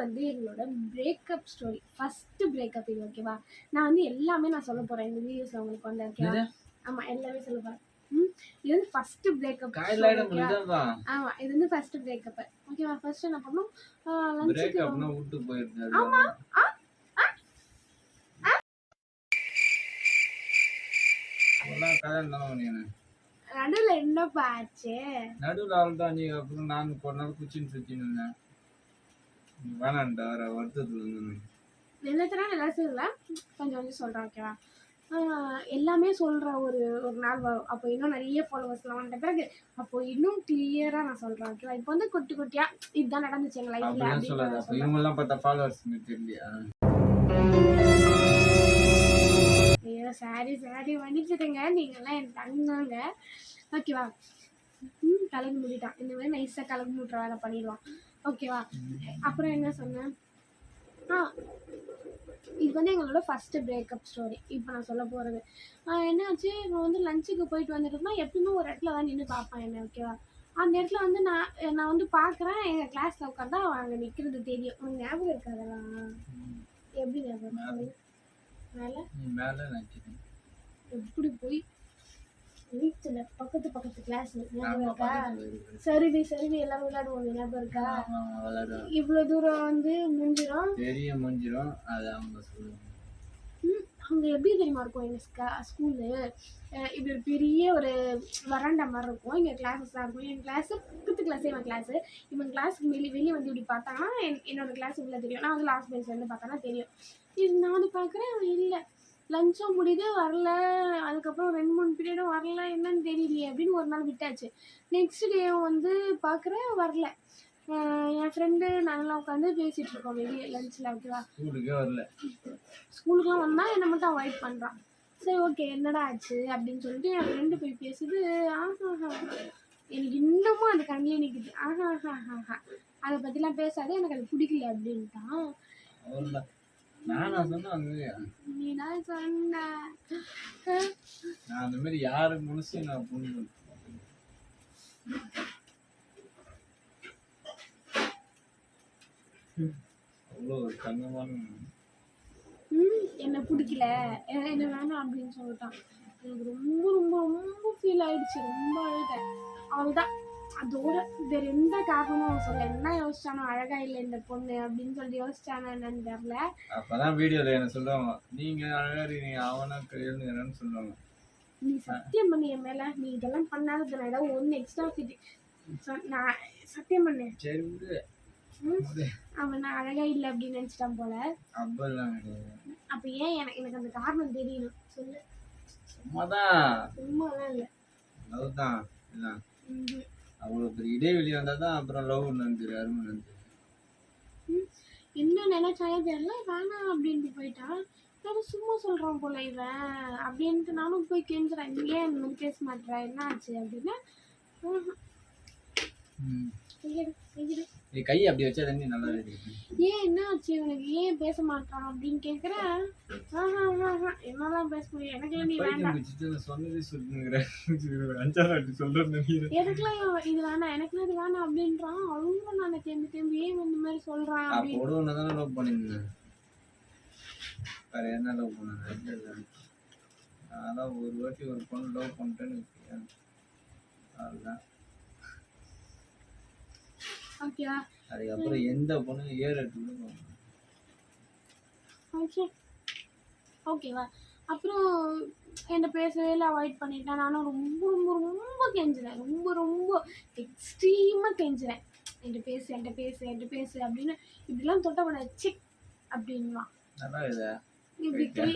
வந்து எங்களோட breakup story first breakup இது ஓகேவா நான் வந்து எல்லாமே நான் சொல்ல போறேன். இந்த வீடியோஸ்ல உங்களுக்கு வந்து ஓகேவா என்னது? ஆமா எல்லாமே சொல்ல போறேன். ம்? இது வந்து ஃபர்ஸ்ட் பிரேக்கப் ஆமா இது வந்து ஃபர்ஸ்ட் பிரேக்கப் ஓகேவா ஃபர்ஸ்ட் என்ன பண்ணோம்? லஞ்சுக்கு விட்டு போயிருந்தாரு ஆமா நடுவில் என்னப்பா ஆச்சு? நடுவில் அவள் தான் நீ அப்புறம் நான் ஒரு நாள் குச்சின்னு சுற்றின்னு இருந்தேன். நீ வேணான்டா வர வருத்தத்தில் இருந்தேன் நிலத்துல நல்லா சொல்லல கொஞ்சம் கொஞ்சம் சொல்கிறேன் ஓகேவா எல்லாமே சொல்கிற ஒரு ஒரு நாள் வரும். அப்போ இன்னும் நிறைய ஃபாலோவர்ஸ்லாம் வந்துட்ட பிறகு அப்போ இன்னும் கிளியராக நான் சொல்கிறேன் ஓகேவா இப்போ வந்து குட்டி குட்டியாக இதுதான் நடந்துச்சு எங்கள் லைஃப்பில் இவங்கெல்லாம் பார்த்தா ஃபாலோவர்ஸ் தெரியலையா? ஐயோ சாரி சாரி மன்னிச்சிடுங்க. நீங்கள்லாம் என் தங்கங்க. ஓகேவா கலந்து முடிட்டான். இந்த மாதிரி நைஸாக கலந்து முட்டுற வேலை பண்ணிடுவான். ஓகேவா அப்புறம் என்ன சொன்னேன்? ஆ இது வந்து எங்களோட ஃபஸ்ட்டு பிரேக்கப் ஸ்டோரி இப்போ நான் சொல்ல போகிறது என்னாச்சு? இப்போ வந்து லஞ்சுக்கு போயிட்டு வந்துட்டு இருந்தா எப்பயுமே ஒரு இடத்துல தான் நின்று பார்ப்பேன் என்ன ஓகேவா அந்த இடத்துல வந்து நான் நான் வந்து பார்க்குறேன். எங்கள் கிளாஸில் உட்காந்தா அவன் அங்கே நிற்கிறது தெரியும். உனக்கு ஞாபகம் இருக்காதெல்லாம் எப்படி ஞாபகம்? மேலே. மேலே நினைக்கிறேன் எப்படி போய் வீட்டில் பக்கத்து பக்கத்து கிளாஸ் இருக்கா? சரிவி சரிவி எல்லாரும் விளையாடுவோம். ஞாபகம் இருக்கா? இவ்வளோ தூரம் வந்து முடிஞ்சிடும் பெரிய முடிஞ்சிடும் அது அவங்க சொல்லுவாங்க. அங்க எப்படி தெரியுமா இருக்கும்? எங்கள் ஸ்கா ஸ்கூலு இப்படி ஒரு பெரிய ஒரு வராண்டா மாதிரி இருக்கும். இங்கே கிளாஸஸ்லாம் இருக்கும். என் கிளாஸு பக்கத்து கிளாஸே இவன் கிளாஸு இவன் கிளாஸுக்கு வெளியே வெளியே வந்து இப்படி பார்த்தாங்கன்னா என் என்னோட கிளாஸ் உள்ள தெரியும். நான் வந்து லாஸ்ட் பெஞ்ச் வந்து பார்த்தேன்னா தெரியும். இது நான் வந்து பார்க்குறேன் அவன் இல்லை. லஞ்சும் முடியுது வரல. அதுக்கப்புறம் ரெண்டு மூணு பீரியடும் வரல என்னன்னு தெரியலையே அப்படின்னு ஒரு நாள் விட்டாச்சு. நெக்ஸ்ட் டே வந்து பார்க்குறேன் வரல. என் ஃப்ரெண்டு நாங்களாம் உட்காந்து பேசிகிட்டு இருக்கோம் வெளியே லஞ்சில் ஓகேவா ஸ்கூலுக்கே வரல. ஸ்கூலுக்குலாம் வந்தால் என்னை மட்டும் அவாய்ட் பண்ணுறான் சரி ஓகே என்னடா ஆச்சு அப்படின்னு சொல்லிட்டு என் ஃப்ரெண்டு போய் பேசுது ஆஹாஹா. எனக்கு இன்னமும் அது கண்ணிலே நிற்குது ஆஹாஹாஹா. அதை பற்றிலாம் பேசாத எனக்கு அது பிடிக்கல அப்படின்ட்டான். நானா சொன்னேன் அந்த மாதிரி சொன்ன. நான் அந்த மாதிரி யாரு மனசையும் நான் பொண்ணு அவ்வளோ தங்கமான என்னை பிடிக்கல. என்ன என்ன வேணாம் அப்படின்னு சொல்லிட்டான். எனக்கு ரொம்ப ரொம்ப ரொம்ப ஃபீல் ஆயிடுச்சு. ரொம்ப அழுதேன். அவள்தான். அதோட வேற எந்த காரணமும் அவன் சொல்ல என்ன யோசிச்சானோ அழகா இல்லை இந்த பொண்ணு அப்படின்னு சொல்லி யோசிச்சானோ என்னன்னு தெரியல. அப்பதான் வீடியோல என்ன சொல்லுவாங்க நீங்க அழகா இருக்கீங்க அவனா எழுதுங்கன்னு சொல்லுவாங்க. நீ சத்தியம் பண்ணி என் மேல. நீ இதெல்லாம் பண்ணாதது நான் ஏதாவது ஒன்று எக்ஸ்ட்ரா ஃபிட்டி நான் சத்தியம் பண்ணேன் சரி. அவன் நான் அழகா இல்லை அப்படின்னு நினச்சிட்டான் போல. அப்போ ஏன் எனக்கு எனக்கு அந்த காரணம் தெரியணும் சொல்லு. சும்மாதான். சும்மாலாம் இல்லை. லவ் தான் எல்லாம். ம்ஹும். அவ்வளோ பெரிய இடைவெளி வந்தால் தான் அப்புறம் லவ் நடந்துரு அருமை நடந்துரு ம், என்ன நினைச்சாலே தெரியல வேணாம் அப்படின்ட்டு போயிட்டான் நான் சும்மா சொல்கிறான் போல இவன். அப்படின்ட்டு நானும் போய் கெஞ்சுறேன் நீ ஏன் பேச மாட்டேற. என்ன ஆச்சு அப்படின்னா நீ கை அப்படி வச்சா தண்ணி நல்லா இருக்கு. ஏன் என்ன ஆச்சு இவனுக்கு? ஏன் பேச மாட்டான் அப்படின்னு ஆஹா என்னதான் பேச முடியும்? எனக்கு நீ வேண்டாம். சொன்னதே சொல்லுங்கிறேன் அஞ்சாவது வாட்டி சொல்றேன் எனக்குலாம் இது வேணாம் எனக்குலாம் இது வேணாம் அப்படின்றான். அவங்க நான் தேம்பி தேம்பி ஏன் இந்த மாதிரி சொல்கிறான் அப்படின்னு. அப்போட ஒன்று தானே லவ் பண்ணியிருந்தேன். வேற என்ன லவ் பண்ணேன்? அதான் ஒரு வாட்டி ஒரு பொண்ணு லவ் பண்ணிட்டேன்னு. அதுதான் அதுக்கப்புறம் எந்த பொண்ணு ஏர் எடுத்து ஓகே ஓகேவா அப்புறம் என்கிட்ட பேசவே இல்லை அவாய்ட் பண்ணிட்டேன். நானும் ரொம்ப ரொம்ப ரொம்ப கெஞ்சினேன் ரொம்ப ரொம்ப எக்ஸ்ட்ரீமாக கெஞ்சினேன் என்கிட்ட பேசு என்கிட்ட பேசு என்கிட்ட பேசு அப்படின்னு இப்படிலாம் தொட்ட பண்ண சிக் அப்படின்வான் இப்படி கை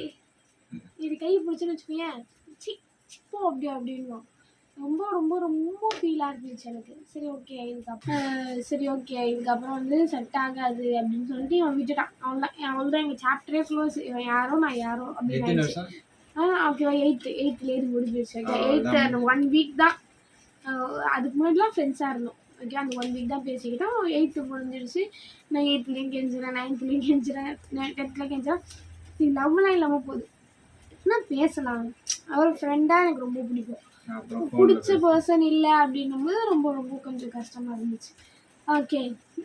இது கை பிடிச்சுன்னு வச்சுக்கோயேன். சி போ அப்படியே அப்படின்வான் ரொம்ப ரொம்ப ரொம்ப ஃபீலாக இருந்துச்சு எனக்கு. சரி ஓகே இதுக்கப்புறம் சரி ஓகே இதுக்கப்புறம் வந்து செட் ஆகாது அப்படின்னு சொல்லிட்டு இவன் விட்டுட்டான் அவ்வளோதான் அவ்வளோதான் எங்கள் சாப்டரே க்ளோஸ் இவன் யாரோ நான் யாரோ அப்படின்னு ஆ ஓகேவா எயித்து எயித்துலேருந்து முடிஞ்சிருச்சு. ஓகே. எயித்து அந்த ஒன் வீக் தான். அதுக்கு முன்னாடிலாம் ஃப்ரெண்ட்ஸாக இருந்தோம். ஓகே அந்த ஒன் வீக் தான் பேசிக்கிட்டோம். எயித்து முடிஞ்சிருச்சு. நான் எயித்துலேயும் கெஞ்சுறேன் நைன்த்துலேயும் கெஞ்சுறேன் டென்த்தில் கெஞ்சுறேன். லவ்லாம் இல்லாமல் போகுது. ஆனால் பேசலாம்? அவர் ஃப்ரெண்டாக எனக்கு ரொம்ப பிடிக்கும். பிடிச்ச பர்சன் இல்லை அப்படின்னும் போது ரொம்ப ரொம்ப கொஞ்சம் கஷ்டமாக இருந்துச்சு. ஓகே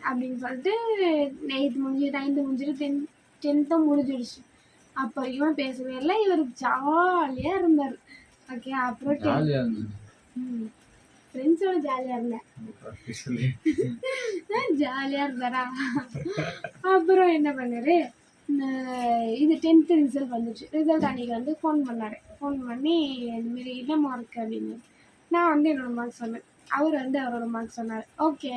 அப்படின்னு சொல்லிட்டு எயித்து முடிஞ்சு நைன்த்து முடிஞ்சிட்டு டென்த் டென்த்தும் முடிஞ்சிடுச்சு. அப்போ இவன் பேசவே இல்லை இவர் ஜாலியாக இருந்தார். ஓகே அப்புறம் இருந்தது ஃப்ரெண்ட்ஸோட ஜாலியாக இருந்தேன் ஜாலியாக இருந்தாரா? அப்புறம் என்ன பண்ணாரு? இது டென்த்து ரிசல்ட் வந்துச்சு. ரிசல்ட் அன்னைக்கு வந்து ஃபோன் பண்ணார். ஃபோன் பண்ணி இதுமாரி என்ன மார்க் அப்படின்னு. நான் வந்து என்னோடய மார்க் சொன்னேன். அவர் வந்து அவரோட மார்க் சொன்னார். ஓகே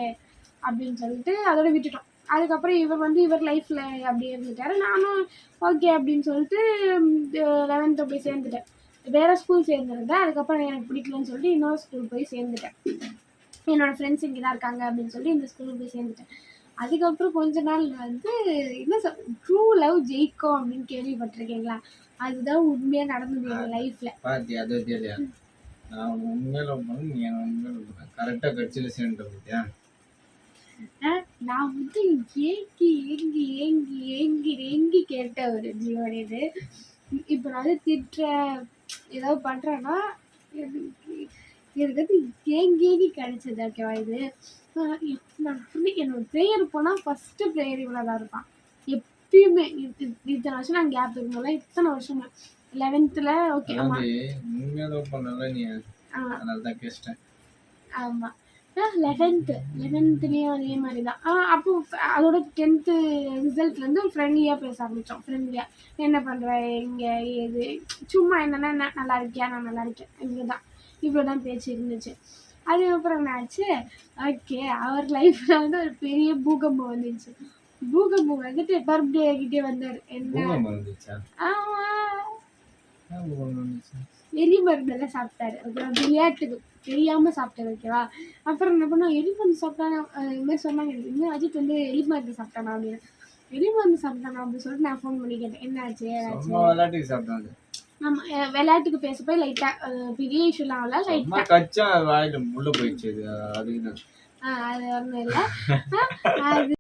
அப்படின்னு சொல்லிட்டு அதோட விட்டுட்டோம். அதுக்கப்புறம் இவர் வந்து இவர் லைஃப்பில் அப்படி இருந்துட்டாரு நானும் ஓகே அப்படின்னு சொல்லிட்டு லெவன்த்து போய் சேர்ந்துட்டேன். வேறு ஸ்கூல் சேர்ந்துருந்தேன். அதுக்கப்புறம் எனக்கு பிடிக்கலன்னு சொல்லிட்டு இன்னொரு ஸ்கூல் போய் சேர்ந்துட்டேன். என்னோடய ஃப்ரெண்ட்ஸ் இங்கே தான் இருக்காங்க அப்படின்னு சொல்லி இந்த ஸ்கூலுக்கு போய் சேர்ந்துட்டேன். அதுக்கப்புறம் கொஞ்ச நாள் வந்து என்ன சொல் ட்ரூ லவ் ஜெயிக்கும் அப்படின்னு கேள்விப்பட்டிருக்கீங்களா? அதுதான் உண்மையாக நடந்தது எங்கள் லைஃப்பில் அது நான் பண்ணு நீ என்ன உண்மையில பண்ண கரெக்டாக கட்சியில் சேர்ந்து பார்த்தியா நான் வந்து ஏங்கி ஏங்கி ஏங்கி ஏங்கி ஏங்கி கேட்ட ஒரு ஜீவன் இது. இப்போ நான் வந்து திட்டுறேன் ஏதாவது பண்ணுறேன்னா எனக்கு வந்து கிடைச்சது ஓகேவா இது? நான் வந்து என்னோட ப்ரேயர் போனால் ஃபஸ்ட்டு ப்ரேயர் இவ்வளோ தான் இருப்பான். எப்பயுமே இது- இத்தனை வருஷம் நான் கேப் இருக்கும்போது இத்தனை வருஷமா லெவன்த்தில் ஓகே ஆமாம் ஆமாம் லெவன்த்து லெவன்த்துலேயும் அதே மாதிரி தான் ஆ. அப்போ அதோட டென்த்து ரிசல்ட்லேருந்து ஃப்ரெண்ட்லியாக பேச ஆரம்பித்தோம் ஃப்ரெண்ட்லியாக என்ன பண்ணுற இங்கே ஏது சும்மா என்னென்னா நல்லா இருக்கியா? நான் நல்லா இருக்கேன். இவ்வளோ தான் இவ்வளோ தான் பேச்சு இருந்துச்சு. அதுக்கப்புறம் என்ன ஆச்சு ஓகே அவர் லைஃப்பில் வந்து ஒரு பெரிய பூகம்பம் வந்துச்சு. பூகம்பம் வந்துட்டு பர்த்டே கிட்டே வந்தார். என்ன? ஆமாம் எலி மருந்தெல்லாம் சாப்பிட்டாரு ஓகேவா விளையாட்டுக்கு தெரியாம சாப்பிட்டாரு ஓகேவா அப்புறம் என்ன பண்ணோம்? எலி மருந்து சாப்பிட்டானா? அஹ் இது மாதிரி சொன்னாங்க. இன்னும் அஜித் வந்து எலி மருந்து சாப்பிட்டானா அப்படின்னு. எலி மருந்து சாப்பிட்டானா அப்படின்னு சொல்லிட்டு நான் ஃபோன் பண்ணி கேட்டேன். என்ன ஆச்சு ஏதாச்சு சும்மா விளையாட்டுக்கு பேச போய் லைட்டா பெரிய இஷ்யூலாம் ஆகல லைட்டா கச்சா வாயில உள்ள போயிடுச்சு அது அது ஒன்றும் இல்லை. அது